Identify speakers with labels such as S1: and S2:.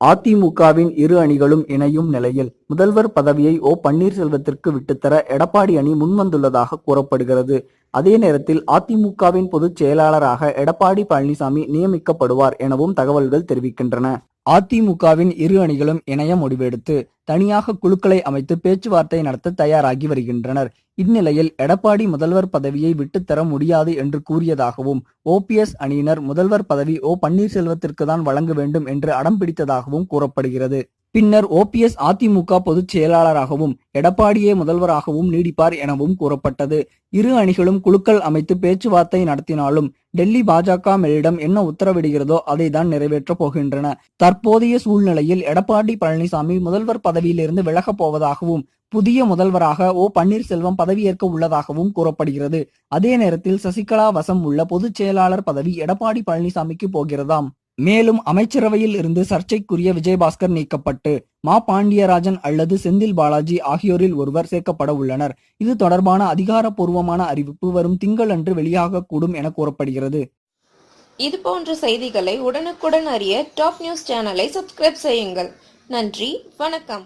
S1: அதிமுகவின் இரு அணிகளும் இணையும் நிலையில் முதல்வர் பதவியை ஓ பன்னீர்செல்வத்திற்கு விட்டுத்தர எடப்பாடி அணி முன்வந்துள்ளதாக கூறப்படுகிறது. அதே நேரத்தில் அதிமுகவின் பொதுச் செயலாளராக எடப்பாடி பழனிசாமி நியமிக்கப்படுவார் எனவும் தகவல்கள் தெரிவிக்கின்றன. அதிமுகவின் இரு அணிகளும் இணைய முடிவெடுத்து தனியாக குழுக்களை அமைத்து பேச்சுவார்த்தை நடத்த தயாராகி வருகின்றனர். இந்நிலையில் எடப்பாடி முதல்வர் பதவியை விட்டுத்தர முடியாது என்று கூறியதாகவும் ஓபிஎஸ் அணியினர் முதல்வர் பதவி ஓ பன்னீர்செல்வத்திற்கு தான் வழங்க வேண்டும் என்று அடம் பிடித்ததாகவும் கூறப்படுகிறது. பின்னர் ஓபிஎஸ் அதிமுக பொதுச் செயலாளராகவும் எடப்பாடியே முதல்வராகவும் நீடிப்பார் எனவும் கூறப்பட்டது. இரு அணிகளும் குழுக்கள் அமைத்து பேச்சுவார்த்தை நடத்தினாலும் டெல்லி பாஜக மேலிடம் என்ன உத்தரவிடுகிறதோ அதை தான் நிறைவேற்றப் போகின்றன. தற்போதைய சூழ்நிலையில் எடப்பாடி பழனிசாமி முதல்வர் பதவியிலிருந்து விலகப் போவதாகவும் புதிய முதல்வராக ஓ பன்னீர்செல்வம் பதவியேற்க உள்ளதாகவும் கூறப்படுகிறது. அதே நேரத்தில் சசிகலா வசம் உள்ள பொதுச் செயலாளர் பதவி எடப்பாடி பழனிசாமிக்கு போகிறதாம். மேலும் அமைச்சரவையில் இருந்து சர்ச்சைக்குரிய விஜயபாஸ்கர் நீக்கப்பட்டு மா. பாண்டியராஜன் அல்லது செந்தில் பாலாஜி ஆகியோரில் ஒருவர் சேர்க்கப்பட உள்ளனர். இது தொடர்பான அதிகாரப்பூர்வமான அறிவிப்பு வரும் திங்களன்று வெளியாகக்கூடும் என கூறப்படுகிறது.
S2: இது போன்ற செய்திகளை உடனுக்குடன் அறிய டாப் நியூஸ் சேனலை சப்ஸ்கிரைப் செய்யுங்கள். நன்றி வணக்கம்.